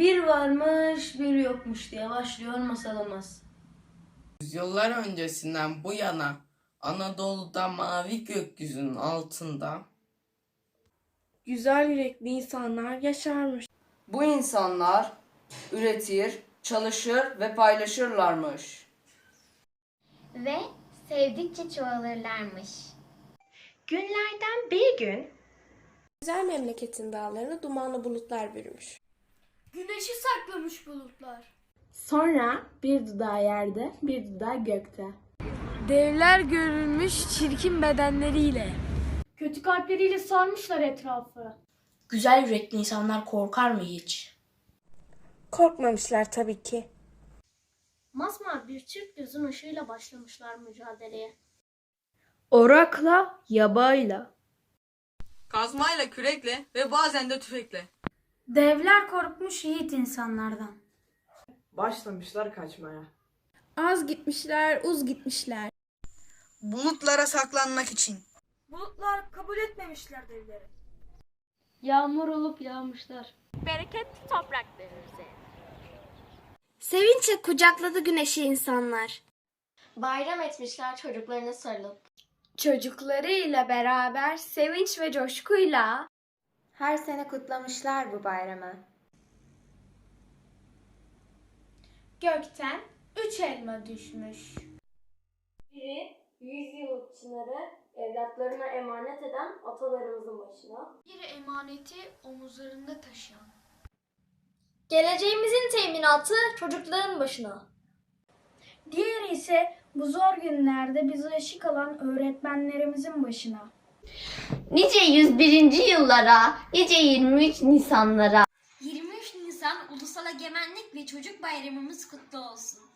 Bir varmış bir yokmuş diye başlıyor masalımız. Yüzyıllar öncesinden bu yana Anadolu'da mavi gökyüzünün altında Güzel yürekli insanlar yaşarmış. Bu insanlar üretir, çalışır ve paylaşırlarmış. Ve sevdikçe çoğalırlarmış. Günlerden bir gün Güzel memleketin dağlarına dumanlı bulutlar bürümüş. Güneşi saklamış bulutlar. Sonra bir dudağı yerde, bir dudağı gökte. Devler görülmüş çirkin bedenleriyle. Kötü kalpleriyle sarmışlar etrafı. Güzel yürekli insanlar korkar mı hiç? Korkmamışlar tabii ki. Masmavi bir çift gözün ışığıyla başlamışlar mücadeleye. orakla, yabayla. Kazmayla, kürekle ve bazen de tüfekle. Devler korkmuş yiğit insanlardan. Başlamışlar kaçmaya. Az gitmişler, uz gitmişler. Bulutlara saklanmak için. Bulutlar kabul etmemişler devleri. Yağmur olup yağmışlar. Bereketli topraklarımızı. Sevinçle kucakladı güneşi insanlar. Bayram etmişler çocuklarına sarılıp. Çocuklarıyla beraber sevinç ve coşkuyla Her sene kutlamışlar bu bayramı. Gökten üç elma düşmüş. Biri yüz yıllık çınarı evlatlarına emanet eden atalarımızın başına. Biri emaneti omuzlarında taşıyan. Geleceğimizin teminatı çocukların başına. Diğeri ise bu zor günlerde bize ışık alan öğretmenlerimizin başına. Nice 101. yıllara, nice 23 Nisanlara. 23 Nisan Ulusal Egemenlik ve Çocuk Bayramımız kutlu olsun.